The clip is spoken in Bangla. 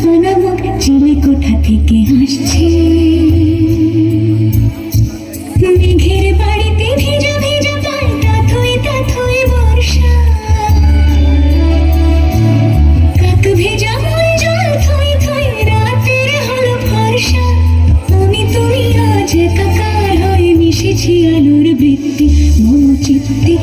জানাব কোথা থেকে হাসছে মেঘের বাড়িতে ভেজা ভেজা পাল্টা থয়ে তা থয়ে বর্ষা। কাক ভেজা মন জল থয়ে থয়ে রাতের হলো ফর্ষা আমি তুমি আজ কাকার হয়ে মিশেছি আলোর বৃত্তি। মন চিত্তে